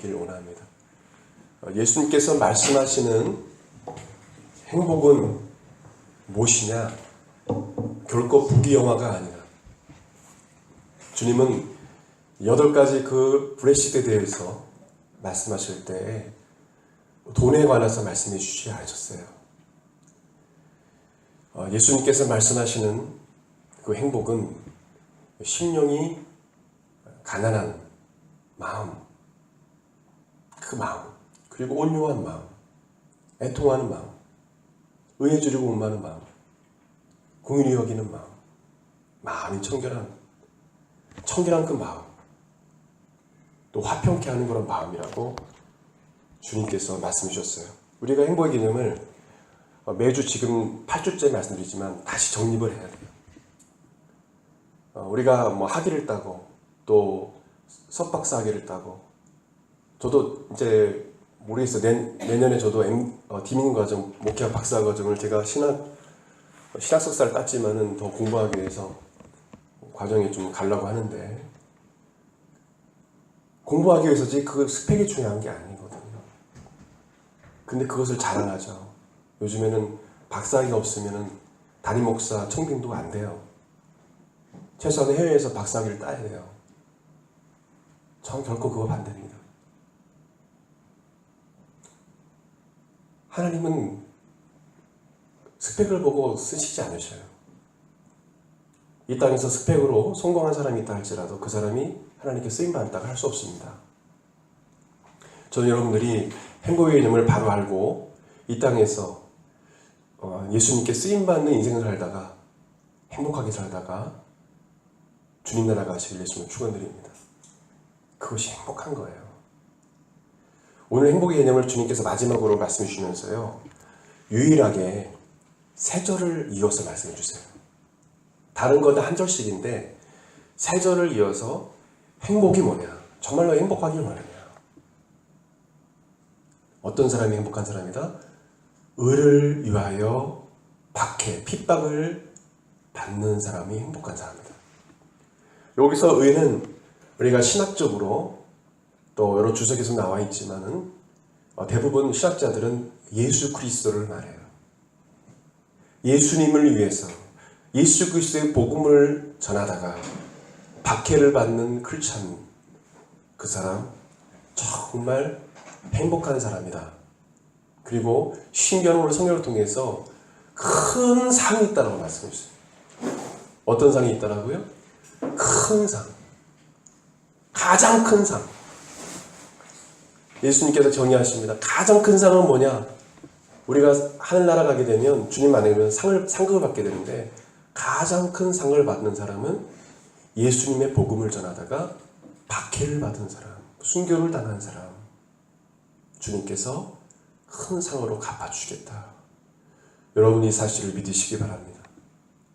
길 원합니다. 어, 예수님께서 말씀하시는 행복은 무엇이냐? 결코 부귀영화가 아니라 주님은 여덟 가지 그 블레시드에 대해서 말씀하실 때 돈에 관해서 말씀해 주시지 않으셨어요. 어, 예수님께서 말씀하시는 그 행복은 심령이 가난한 마음, 그 마음, 그리고 온유한 마음, 애통하는 마음, 의에 주리고 원하는 마음, 공인이 여기는 마음, 마음이 청결한, 청결한 그 마음, 또 화평케 하는 그런 마음이라고 주님께서 말씀해 주셨어요. 우리가 행복의 개념을 어, 매주 지금 8주째 말씀드리지만 다시 정립을 해야 돼요. 어, 우리가 뭐 학위를 따고 또 석박사 학위를 따고 저도 이제 모르겠어요. 내, 내년에 저도 M, 어, 디민 과정, 목회학 박사 과정을 제가 신학 신학 석사를 땄지만은 더 공부하기 위해서 과정에 좀 가려고 하는데 공부하기 위해서지 그 스펙이 중요한 게 아니거든요. 근데 그것을 자랑하죠. 요즘에는 박사학위가 없으면은 담임 목사 청빙도 안 돼요. 최소한 해외에서 박사학위를 따야 돼요. 전 결코 그거 반대입니다. 하나님은 스펙을 보고 쓰시지 않으셔요. 이 땅에서 스펙으로 성공한 사람이 있다 할지라도 그 사람이 하나님께 쓰임받았다고 할 수 없습니다. 저는 여러분들이 행복의 개념을 바로 알고 이 땅에서 어, 예수님께 쓰임받는 인생을 살다가 행복하게 살다가 주님 나라 가실 예수님을 축원드립니다. 그것이 행복한 거예요. 오늘 행복의 개념을 주님께서 마지막으로 말씀해 주시면서요. 유일하게 세 절을 이어서 말씀해 주세요. 다른 건한 절씩인데 세 절을 이어서 행복이 뭐냐? 정말로 행복하길 원하냐? 어떤 사람이 행복한 사람이다? 의를 위하여 박해, 핍박을 받는 사람이 행복한 사람이다. 여기서 의는 우리가 신학적으로 또 여러 주석에서 나와 있지만은 어, 대부분 신학자들은 예수 그리스도를 말해요. 예수님을 위해서 예수 그리스도의 복음을 전하다가 박해를 받는 크리스찬 그 사람 정말 행복한 사람이다. 그리고 신경으로 성경을 통해서 큰 상이 있다고 말씀했어요. 어떤 상이 있다라고요? 큰 상. 가장 큰 상. 예수님께서 정의하십니다. 가장 큰 상은 뭐냐? 우리가 하늘나라 가게 되면 주님 안에 상을 상급을 받게 되는데 가장 큰 상을 받는 사람은 예수님의 복음을 전하다가 박해를 받은 사람, 순교를 당한 사람. 주님께서 큰 상으로 갚아주겠다. 여러분이 이 사실을 믿으시기 바랍니다.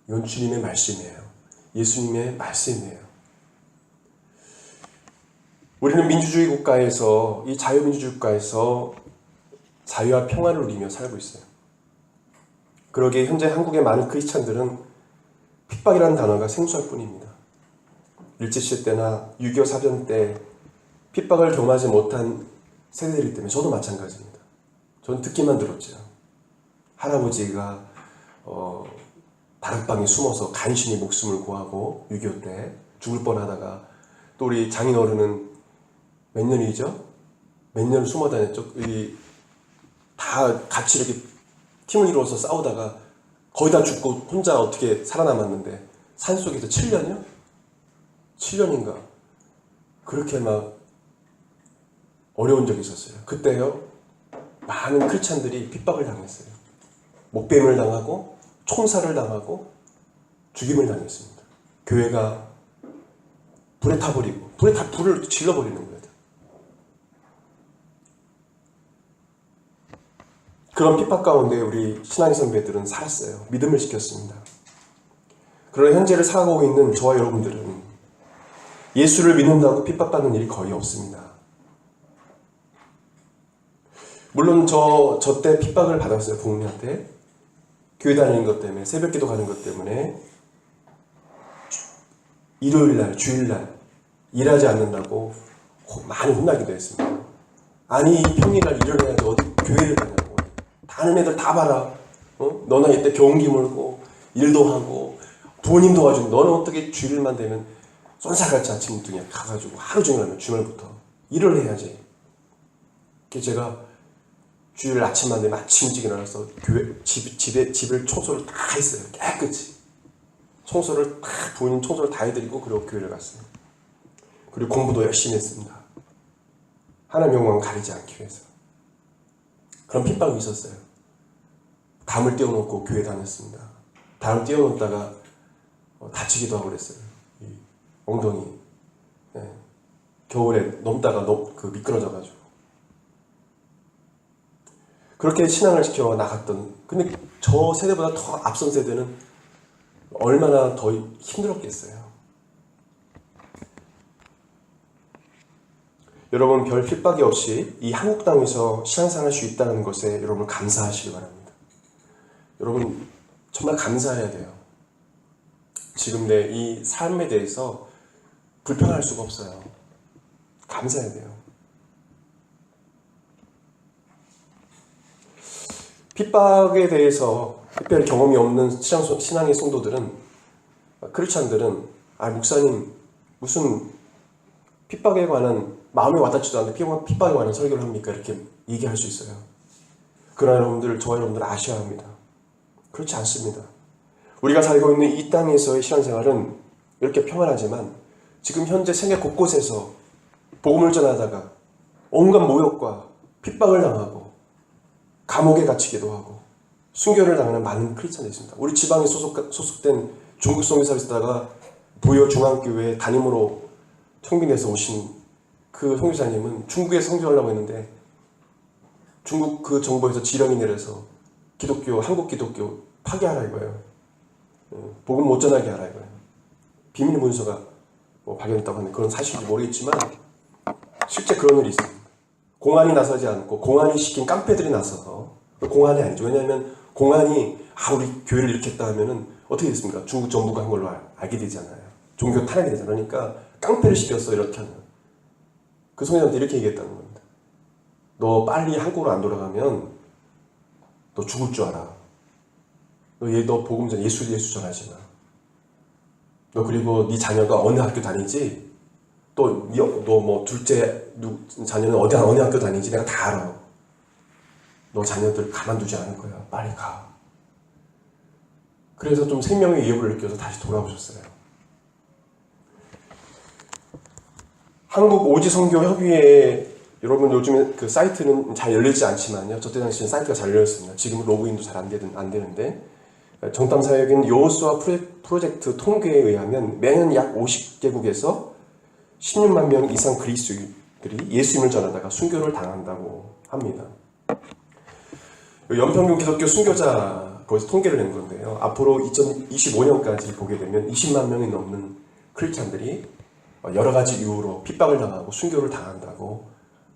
이건 주님의 말씀이에요. 예수님의 말씀이에요. 우리는 민주주의 국가에서 이 자유민주주의 국가에서 자유와 평화를 누리며 살고 있어요. 그러기에 현재 한국의 많은 크리스찬들은 핍박이라는 단어가 생소할 뿐입니다. 일제시대 때나 6.25 사전 때 핍박을 경험하지 못한 세대들이기 때문에 저도 마찬가지입니다. 저는 듣기만 들었죠. 할아버지가 어, 다락방에 숨어서 간신히 목숨을 구하고 6.25 때 죽을 뻔하다가 또 우리 장인 어른은 몇 년이죠? 몇년 숨어 다녔죠? 이, 다 같이 이렇게 팀을 이루어서 싸우다가 거의 다 죽고 혼자 어떻게 살아남았는데 산 속에서 7년이요? 7년인가? 그렇게 막 어려운 적이 있었어요. 그때요, 많은 크리찬들이 핍박을 당했어요. 목뱀을 당하고, 총살을 당하고, 죽임을 당했습니다. 교회가 불에 타버리고, 불에 다 불을 질러버리는 거예요. 그런 핍박 가운데 우리 신앙의 선배들은 살았어요. 믿음을 지켰습니다. 그러나 현재를 살아가고 있는 저와 여러분들은 예수를 믿는다고 핍박받는 일이 거의 없습니다. 물론 저, 저 때 핍박을 받았어요, 부모님한테. 교회 다니는 것 때문에, 새벽 기도 가는 것 때문에, 일요일 날, 주일 날, 일하지 않는다고 많이 혼나기도 했습니다. 아니 이 평일날 일을 해야지 어디 교회를 가냐 고 다른 애들 다 봐라. 어? 너나 이때 경기 물고 일도 하고 부모님 도와주고 너는 어떻게 주일만 되면 쏜살같이 아침부터 가가지고 하루 종일 하면 주말부터 일을 해야지. 그래서 제가 주일 아침만 되면 아침 일찍 일어나서 교회 집, 집에 집을 청소를 다 했어요. 깨끗이. 청소를 다 부모님 청소를 다 해드리고 그리고 교회를 갔어요. 그리고 공부도 열심히 했습니다. 하나님 영광 가리지 않기 위해서. 그런 핍박이 있었어요 담을 띄워놓고 교회 다녔습니다 담을 띄워놓다가 어, 다치기도 하고 그랬어요 이 엉덩이 예. 겨울에 넘다가 넘, 그 미끄러져가지고 그렇게 신앙을 지켜 나갔던 근데 저 세대보다 더 앞선 세대는 얼마나 더 힘들었겠어요. 여러분 별 핍박이 없이 이 한국 땅에서 신앙생활 할 수 있다는 것에 여러분 감사하시기 바랍니다. 여러분 정말 감사해야 돼요. 지금 내 이 삶에 대해서 불평할 수가 없어요. 감사해야 돼요. 핍박에 대해서 특별히 경험이 없는 신앙, 신앙의 성도들은 크리스찬들은 아 목사님 무슨 핍박에 관한 마음에 와닿지도 않는데 핍박- 핍박에 관한 설교를 합니까 이렇게 얘기할 수 있어요. 그러나 여러분들 저와 여러분들 아셔야 합니다. 그렇지 않습니다. 우리가 살고 있는 이 땅에서의 신앙생활은 이렇게 평안하지만 지금 현재 세계 곳곳에서 복음을 전하다가 온갖 모욕과 핍박을 당하고 감옥에 갇히기도 하고 순교를 당하는 많은 크리스천이 있습니다. 우리 지방에 소속, 소속된 중국 성교사에 있다가 부여 중앙교회 담임으로 청빈에서 오신 그 성교사님은 중국에 성교하려고 했는데 중국 그 정부에서 지령이 내려서 기독교 한국 기독교 파괴하라 이거예요. 어, 복음 못 전하게 하라 이거예요. 비밀 문서가 뭐 발견됐다고 하는데 그건 사실인지 모르겠지만 실제 그런 일이 있습니다. 공안이 나서지 않고 공안이 시킨 깡패들이 나서서 공안이 아니죠. 왜냐하면 공안이 아 우리 교회를 했다 하면은 어떻게 됐습니까? 중국 정부가 한 걸로 알- 알게 되잖아요. 종교 탄압이 되잖아요. 그러니까 깡패를 시켰어 이렇게 하는. 그 성인한테 이렇게 얘기했다는 겁니다. 너 빨리 한국으로 안 돌아가면 너 죽을 줄 알아. 너, 얘, 너 복음 전 예수 예수 전하지 마. 너 그리고 네 자녀가 어느 학교 다니지? 또너뭐 둘째 누, 자녀는 어디 어느 학교 다니지? 내가 다 알아. 너 자녀들 가만두지 않을 거야. 빨리 가. 그래서 좀 생명의 위협을 느껴서 다시 돌아오셨어요. 한국 오지 선교 협의회 여러분 요즘에 그 사이트는 잘 열리지 않지만요. 저때 당시엔 사이트가 잘 열렸습니다. 지금은 로그인도 잘 안 되는 안 되는데 정탐 사역인 프레- 프로젝트 통계에 의하면 매년 약 50개국에서 16만 명 이상 그리스도인들이 예수님을 전하다가 순교를 당한다고 합니다. 연평균 기독교 순교자 거기서 통계를 낸 건데요. 앞으로 2025년까지 보게 되면 20만 명이 넘는 크리스찬들이 여러 가지 이유로 핍박을 당하고 순교를 당한다고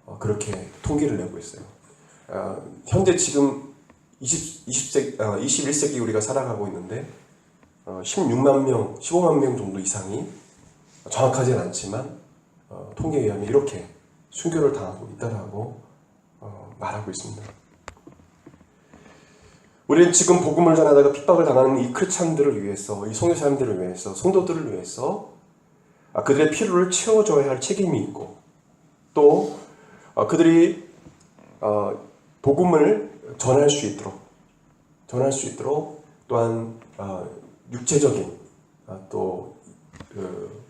어, 그렇게 통계를 내고 있어요. 어, 현재 지금 20, 20세, 21세기 우리가 살아가고 있는데 어, 16만 명, 15만 명 정도 이상이 정확하진 않지만 어, 통계에 의하면 이렇게 순교를 당하고 있다라고 어, 말하고 있습니다. 우리는 지금 복음을 전하다가 핍박을 당하는 이 크리스찬들을 위해서, 이 성교사님들을 위해서, 성도들을 위해서 아, 그들의 필요를 채워줘야 할 책임이 있고 또 어, 그들이 어, 복음을 전할 수 있도록 전할 수 있도록 또한 어, 육체적인 아, 또 그,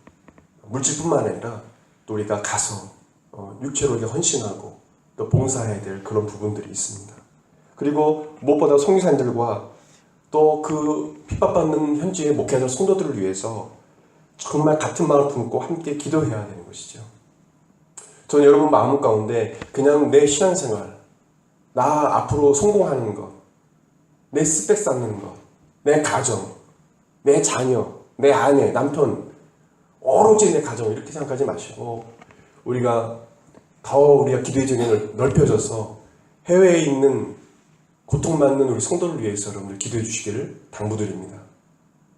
물질뿐만 아니라 또 우리가 가서 어, 육체로 헌신하고 또 봉사해야 될 그런 부분들이 있습니다. 그리고 무엇보다 성교사님들과 또 그 핍박받는 현지의 목회자 성도들을 위해서 정말 같은 마음을 품고 함께 기도해야 되는 것이죠. 저는 여러분 마음 가운데 그냥 내 신앙생활, 나 앞으로 성공하는 것, 내 스펙 쌓는 것, 내 가정, 내 자녀, 내 아내, 남편, 오로지 내 가정 이렇게 생각하지 마시고 우리가 더 우리가 기도의 정연을 넓혀져서 해외에 있는 고통받는 우리 성도를 위해서 여러분들 기도해 주시기를 당부드립니다.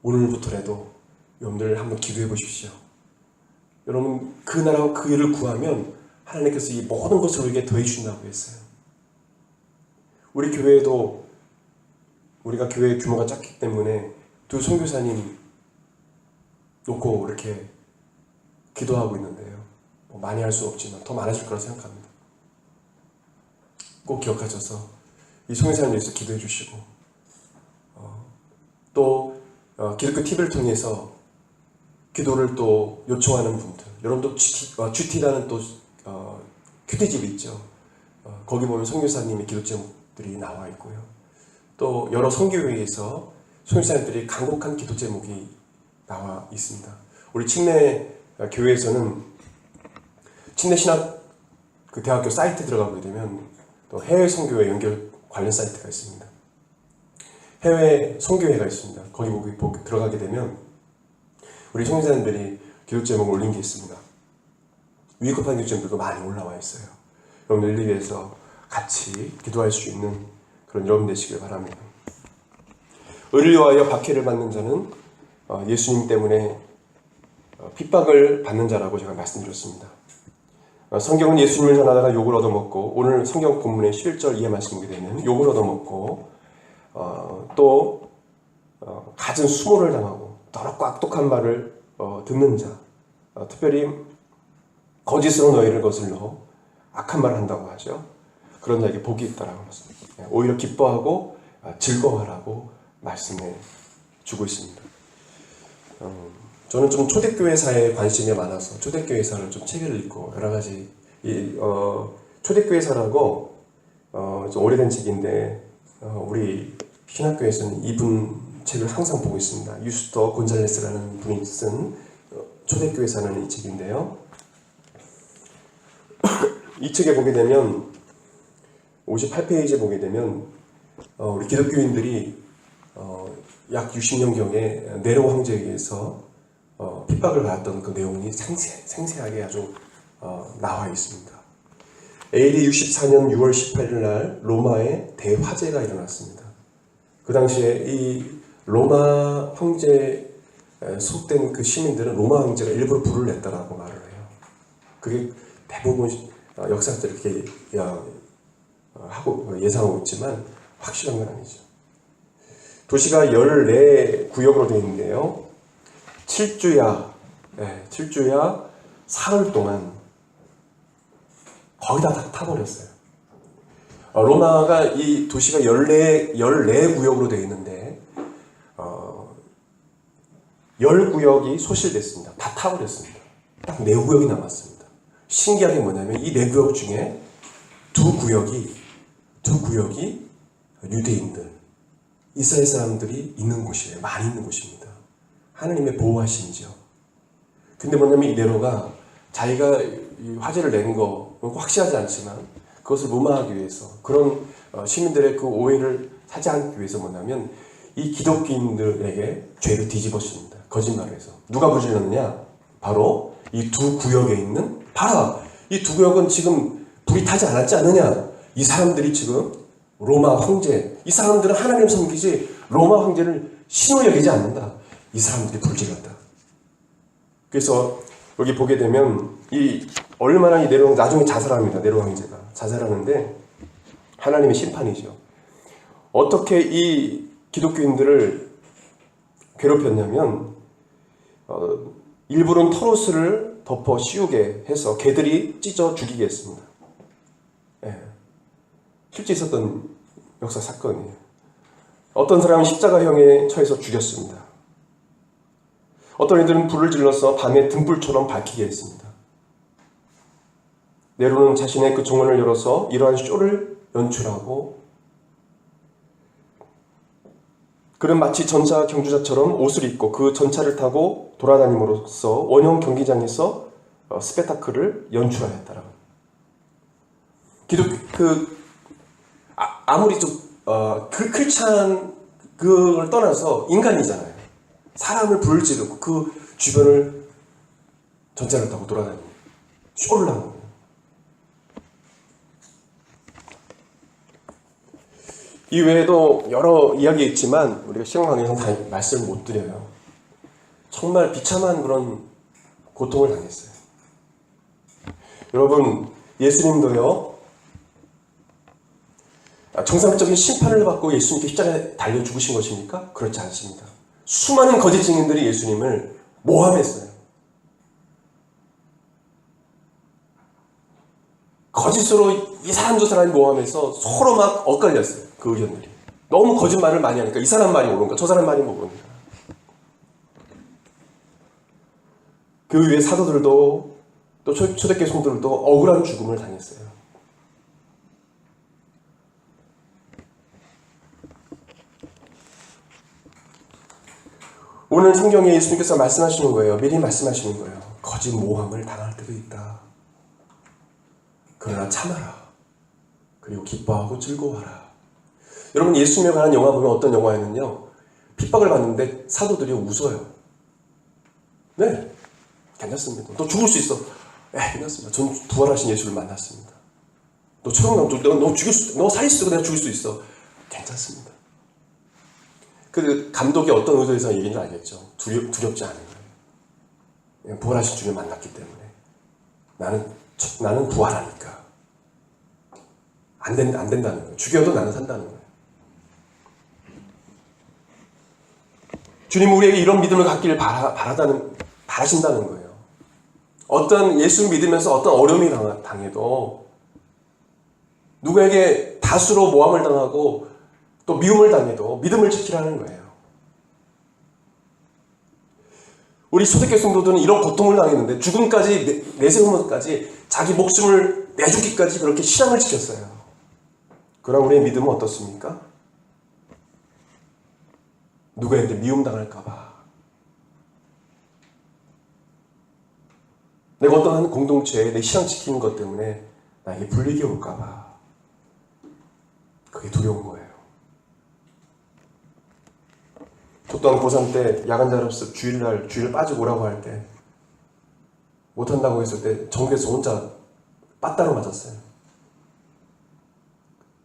오늘부터라도 여러분들 한번 기도해 보십시오. 여러분 그 나라와 그 일을 구하면 하나님께서 이 모든 것을 우리에게 더해 주신다고 했어요. 우리 교회도 우리가 교회 규모가 작기 때문에 두 선교사님 놓고 이렇게 기도하고 있는데요. 뭐 많이 할 수 없지만 더 많아질 거라 생각합니다. 꼭 기억하셔서 이 선교사님 위해서 기도해 주시고 어, 또 어, 기독교 TV를 통해서 기도를 또 요청하는 분들 여러분도 GT, 어, GT라는 또 어, 큐티집이 있죠. 어, 거기 보면 선교사님의 기도 제목 들이 나와 있고요. 또 여러 선교회에서 선교사님들이 간곡한 기도 제목이 나와 있습니다. 우리 침례 어, 교회에서는 침례 신학 그 대학교 사이트 들어가 보게 되면 또 해외 선교회 연결 관련 사이트가 있습니다. 해외 선교회가 있습니다. 거기 보기 보- 들어가게 되면 우리 선교사님들이 기도 제목을 올린 게 있습니다. 위급한 기도 제목도 많이 올라와 있어요. 여러분들 위해서 같이 기도할 수 있는 그런 여러분 되시길 바랍니다. 의를 위하여 박해를 받는 자는 어, 예수님 때문에 어, 핍박을 받는 자라고 제가 말씀드렸습니다. 어, 성경은 예수님을 전하다가 욕을 얻어먹고 오늘 성경 본문의 11절 이해 말씀 보게 되면 욕을 얻어먹고 어, 또 어, 갖은 수모를 당하고 더럽고 악독한 말을 어, 듣는 자 어, 특별히 거짓으로 너희를 거슬러 악한 말을 한다고 하죠. 그런 자에게 복이 있다라고 말씀니다 오히려 기뻐하고 아, 즐거워하라고 말씀해 주고 있습니다. 어, 저는 좀 초대교회사에 관심이 많아서 초대교회사를 좀 책을 읽고 여러 가지 이 어, 초대교회사라고 어, 좀 오래된 책인데 어, 우리 신학교에서는 이분 책을 항상 보고 있습니다. 유스터 곤잘레스라는 분이 쓴 어, 초대교회사는 이 책인데요. 이 책에 보게 되면 58페이지에 보게 되면 어, 우리 기독교인들이 어, 약 60년경에 네로 황제에 의해서 어, 핍박을 받았던 그 내용이 생세, 생생하게 아주 어, 나와 있습니다. AD 64년 6월 18일 날 로마에 대화재가 일어났습니다. 그 당시에 이 로마 황제에 속된 그 시민들은 로마 황제가 일부러 불을 냈다라고 말을 해요. 그게 대부분 야, 어, 하고 예상하고 있지만 확실한 건 아니죠. 도시가 14 구역으로 되어 있는데요. 7주야, 네, 7주야 사흘 동안 거의 다, 다 타버렸어요. 어, 로마가 이 도시가 14, 14구역으로 되어 있는데, 어, 10구역이 소실됐습니다. 다 타버렸습니다. 딱 4구역이 남았습니다. 신기한 게 뭐냐면 이 4구역 중에 두 구역이, 두 구역이 유대인들, 이스라엘 사람들이 있는 곳이에요. 많이 있는 곳입니다. 하나님의 보호하심이죠. 근데 뭐냐면 이 네로가 자기가 이 화제를 낸 거 확실하지 않지만 그것을 무마하기 위해서 그런 어, 시민들의 그 오해를 사지 않기 위해서 뭐냐면 이 기독교인들에게 죄를 뒤집어씁니다. 거짓말을 해서. 누가 불질렀느냐? 바로 이 두 구역에 있는 봐라! 이 두 구역은 지금 불이 타지 않았지 않느냐? 이 사람들이 지금 로마 황제, 이 사람들은 하나님 섬기지 로마 황제를 신호 여기지 않는다. 이 사람들이 불질렀다. 그래서 여기 보게 되면 이 얼마나 이 네로 나중에 자살합니다. 네로 황제가 자살하는데 하나님의 심판이죠. 어떻게 이 기독교인들을 괴롭혔냐면 어, 일부는 터로스를 덮어 씌우게 해서 개들이 찢어 죽이게 했습니다. 예. 실제 있었던 역사 사건이에요. 어떤 사람은 십자가형에 처해서 죽였습니다. 어떤 이들은 불을 질러서 밤에 등불처럼 밝히게 했습니다. 네로는 자신의 그 종원을 열어서 이러한 쇼를 연출하고 그는 마치 전차 경주자처럼 옷을 입고 그 전차를 타고 돌아다님으로써 원형 경기장에서 어, 스페타클을 연출하였다라고. 기독 그 아, 아무리 좀 어, 그 크리찬 그걸 떠나서 인간이잖아요. 사람을 지르고 그 주변을 전차를 타고 돌아다니고 쇼를 하는 거예요. 이 외에도 여러 이야기 있지만 우리가 시간 관계상 다 말씀을 못 드려요. 정말 비참한 그런 고통을 당했어요. 여러분, 예수님도요, 아, 정상적인 심판을 받고 예수님께 십자가에 달려 죽으신 것입니까? 그렇지 않습니다. 수많은 거짓 증인들이 예수님을 모함했어요. 거짓으로 이 사람 저 사람이 모함해서 서로 막 엇갈렸어요. 그 의견들이. 너무 거짓말을 많이 하니까 이 사람 말이 옳은가 저 사람 말이 모르는가. 그 위에 사도들도 또 초- 초대교회 성도들도 억울한 죽음을 당했어요. 오늘 성경에 예수님께서 말씀하시는 거예요. 미리 말씀하시는 거예요. 거짓 모함을 당할 때도 있다. 그러나 참아라. 그리고 기뻐하고 즐거워하라. 여러분 예수님에 관한 영화 보면 어떤 영화에는요. 핍박을 받는데 사도들이 웃어요. 네. 괜찮습니다. 너 죽을 수 있어. 에 괜찮습니다. 전 부활하신 예수를 만났습니다. 너 처형 너, 너 죽일 수, 너 살릴 수 있고 내가 죽일 수 있어. 괜찮습니다. 그 감독이 어떤 의도에서 얘기인지 알겠죠. 두렵, 두렵지 않은 거예요. 부활하신 주를 만났기 때문에 나는 저- 나는 부활하니까 안, 된, 안 된다는 거예요. 죽여도 나는 산다는 거예요. 주님 우리에게 이런 믿음을 갖기를 바라, 바라다는, 바라신다는 거예요. 어떤 예수 믿으면서 어떤 어려움이 당- 당해도 누구에게 다수로 모함을 당하고 또 미움을 당해도 믿음을 지키라는 거예요. 우리 초대교 성도들은 이런 고통을 당했는데 죽음까지 내- 내세우면까지 자기 목숨을 내주기까지 그렇게 신앙을 지켰어요. 그럼 우리의 믿음은 어떻습니까? 누구에게 미움 당할까봐. 내가 어떤 한 공동체에 내 신앙 지키는 것 때문에 나에게 불리게 올까봐. 그게 두려운 거예요. 저 또한 고3 때 야간자로서 주일날 주일 빠지고 오라고 할 때 못한다고 했을 때 전국에서 혼자 빠따로 맞았어요.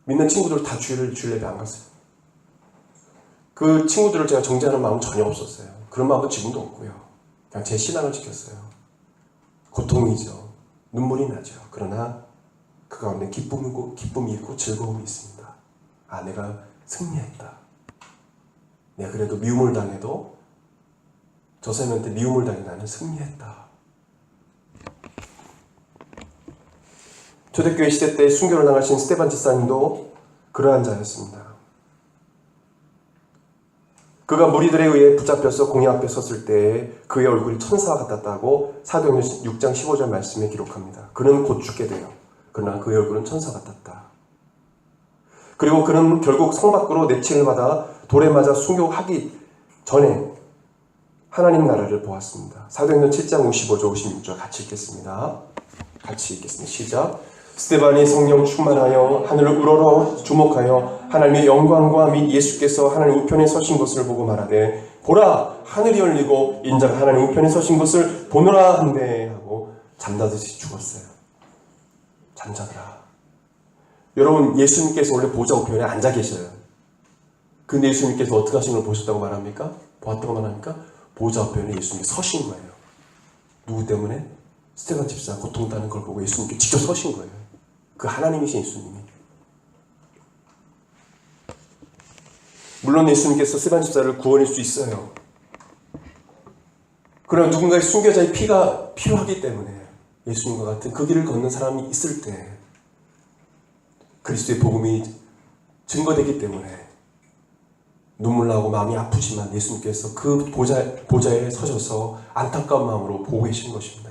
믿는 친구들 다 주일 주일 예배 안 갔어요. 그 친구들을 제가 정죄하는 마음 은 전혀 없었어요. 그런 마음도 지금도 없고요. 그냥 제 신앙을 지켰어요. 고통이죠. 눈물이 나죠. 그러나 그 가운데 기쁨이고 기쁨이 있고 즐거움이 있습니다. 아 내가 승리했다. 내가 그래도 미움을 당해도 저 사람한테 미움을 당해 나는 승리했다. 초대교회 시대 때 순교를 당하신 스테반 집사님도 그러한 자였습니다. 그가 무리들에 의해 붙잡혀서 공회 앞에 섰을 때 그의 얼굴이 천사와 같았다고 사도행전 6장 15절 말씀에 기록합니다. 그는 곧 죽게 돼요. 그러나 그의 얼굴은 천사 같았다. 그리고 그는 결국 성 밖으로 내치를 받아 돌에 맞아 순교하기 전에 하나님 나라를 보았습니다. 사도행전 7장 55절 56절 같이 읽겠습니다. 같이 읽겠습니다. 시작. 스테반이 성령 충만하여 하늘을 우러러 주목하여 하나님의 영광과 및 예수께서 하나님 우편에 서신 것을 보고 말하되 보라 하늘이 열리고 인자가 하나님 우편에 서신 것을 보노라 한대 하고 잠자듯이 죽었어요. 잠자더라. 여러분 예수님께서 원래 보좌 우편에 앉아 계셔요. 근데 예수님께서 어떻게 하신 걸 보셨다고 말합니까? 보았다고 말합니까? 보좌 우편에 예수님이 서신 거예요. 누구 때문에? 스테반 집사 고통당하는 걸 보고 예수님께 직접 서신 거예요. 그 하나님이신 예수님이. 물론 예수님께서 스테반 집사를 구원할 수 있어요. 그러나 누군가의 순교자의 피가 필요하기 때문에 예수님과 같은 그 길을 걷는 사람이 있을 때 그리스도의 복음이 증거되기 때문에 눈물 나고 마음이 아프지만 예수님께서 그 보좌, 보좌에 서셔서 안타까운 마음으로 보고 계신 것입니다.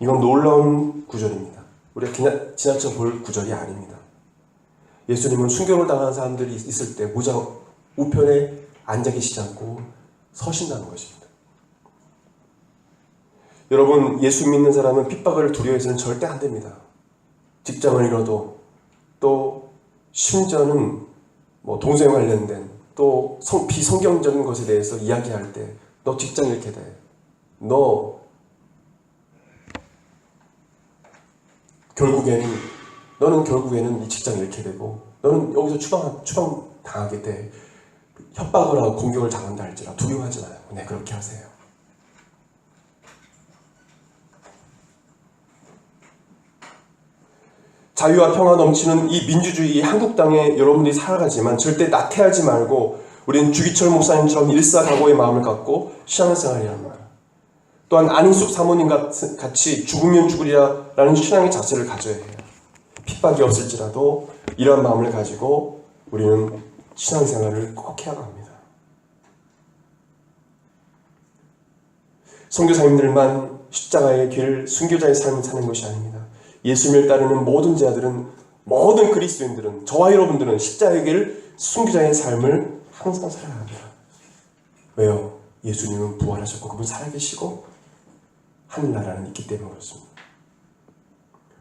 이건 놀라운 구절입니다. 우리가 그냥 지나쳐 볼 구절이 아닙니다. 예수님은 순교를 당한 사람들이 있을 때 보좌 우편에 앉아 계시지 않고 서신다는 것입니다. 여러분, 예수 믿는 사람은 핍박을 두려워해서는 절대 안 됩니다. 직장을 잃어도 또 심지어는 뭐 동생 관련된 또 성, 비성경적인 것에 대해서 이야기할 때 너 직장 잃게 돼. 너 결국에는 너는 결국에는 이 직장 잃게 되고 너는 여기서 추방 추방 당하게 돼. 협박을 하고 공격을 당한다 할지라 두려워하지 마요. 네 그렇게 하세요. 자유와 평화 넘치는 이 민주주의 이 한국 땅에 여러분들이 살아가지만 절대 나태하지 말고 우리는 주기철 목사님처럼 일사각오의 마음을 갖고 신앙생활을 해야 합니다. 또한 안인숙 사모님 같이 죽으면 죽으리라라는 신앙의 자세를 가져야 해요. 핍박이 없을지라도 이러한 마음을 가지고 우리는 신앙생활을 꼭 해야 합니다. 선교사님들만 십자가의 길, 순교자의 삶을 사는 것이 아닙니다. 예수님을 따르는 모든 자들은 모든 그리스도인들은 저와 여러분들은 십자가의 길, 순교자의 삶을 항상 살아야 합니다. 왜요? 예수님은 부활하셨고 그분 살아계시고 하늘나라는 있기 때문에 그렇습니다.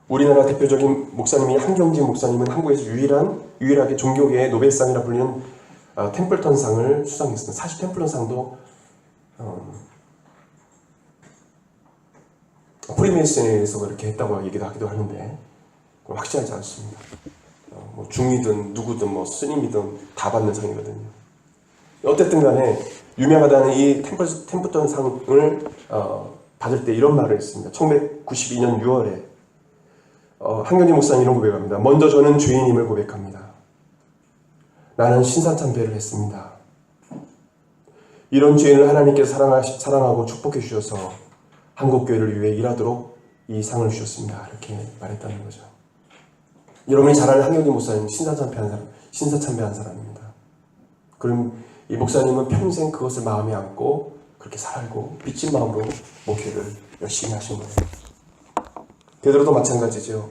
우리나라 대표적인 목사님이 한경직 목사님은 한국에서 유일한 유일하게 종교계의 노벨상이라 불리는 어, 템플턴상을 수상했습니다. 사실 템플턴상도 어, 프리메이슨에서 그렇게 했다고 얘기도 하기도 하는데 확실하지 않습니다. 어, 뭐 중이든 누구든 뭐 스님이든 다 받는 상이거든요. 어쨌든 간에 유명하다는 이 템플, 템플턴 상을 어, 받을 때 이런 말을 했습니다. 1992년 6월에 어, 한경지 목사님 이런 고백합니다. 먼저 저는 죄인임을 고백합니다. 나는 신사참배를 했습니다. 이런 죄인을 하나님께서 사랑하, 사랑하고 축복해 주셔서 한국교회를 위해 일하도록 이 상을 주셨습니다. 이렇게 말했다는 거죠. 여러분이 잘 아는 한경지 목사님 신사참배한 사람, 신사참배한 사람입니다. 그럼 이 목사님은 평생 그것을 마음에 안고 그렇게 살고 빚진 마음으로 목회를 열심히 하신 거예요. 베드로도 마찬가지죠.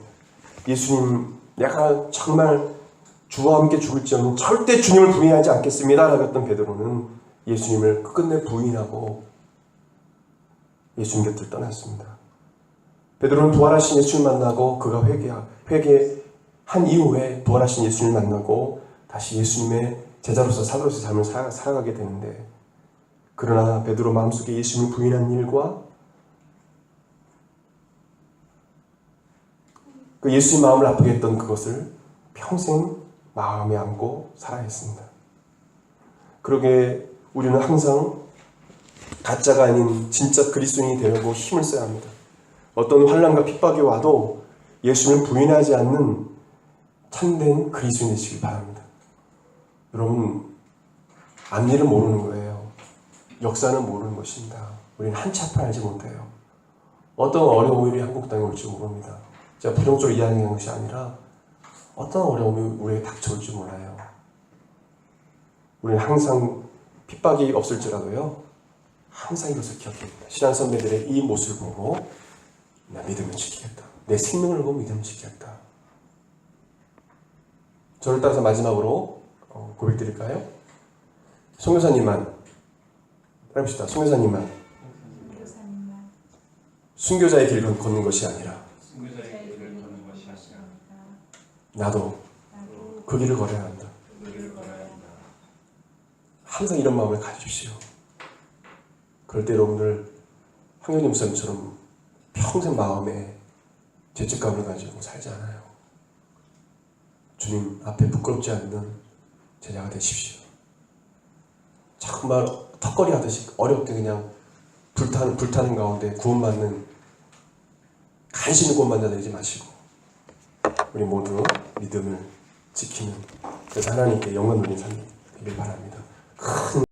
예수님, 내가 정말 주와 함께 죽을지언는 절대 주님을 부인하지 않겠습니다라고 했던 베드로는 예수님을 끝내 부인하고 예수님 곁을 떠났습니다. 베드로는 부활하신 예수를 만나고 그가 회개 회개한 이후에 부활하신 예수를 만나고 다시 예수님의 제자로서 사도로서 삶을 살아, 살아가게 되는데 그러나 베드로 마음속에 예수님을 부인한 일과 그 예수님 마음을 아프게 했던 그것을 평생 마음에 안고 살아야 했습니다. 그러게 우리는 항상 가짜가 아닌 진짜 그리스도인이 되려고 힘을 써야 합니다. 어떤 환란과 핍박이 와도 예수님을 부인하지 않는 참된 그리스도인 되시길 바랍니다. 여러분 앞일은 모르는 거예요. 역사는 모르는 것입니다. 우리는 앞을 알지 못해요. 어떤 어려움이 한국 땅에 올지 모릅니다. 제가 부정적으로 이야기하는 것이 아니라 어떤 어려움이 우리에게 닥쳐올지 몰라요. 우리는 항상 핍박이 없을지라도요. 항상 이것을 기억해야 됩니다. 신앙 선배들의 이 모습을 보고 나 믿음을 지키겠다. 내 생명을 걸고 믿음을 지키겠다. 저를 따라서 마지막으로 어, 고백 드릴까요? 송교사님만 해봅시다. 송교사님만 교사님만 순교자의 길을 걷는 것이 아니라 승교자의 길을 걷는 것이 아니라 나도 그 길을 걸어야 한다. 그 길을 걸어야 한다. 항상 이런 마음을 가지십시오. 그럴 때 여러분들 황현희 목사님처럼 평생 마음에 죄책감을 가지고 살지 않아요. 주님 앞에 부끄럽지 않는 제자가 되십시오. 정말 턱걸이 하듯이 어렵게 그냥 불타는, 불타는 가운데 구원받는 간신히 구원받는 자 되지 마시고 우리 모두 믿음을 지키는 그래서 하나님께 영광 돌린 삶 되길 바랍니다. 큰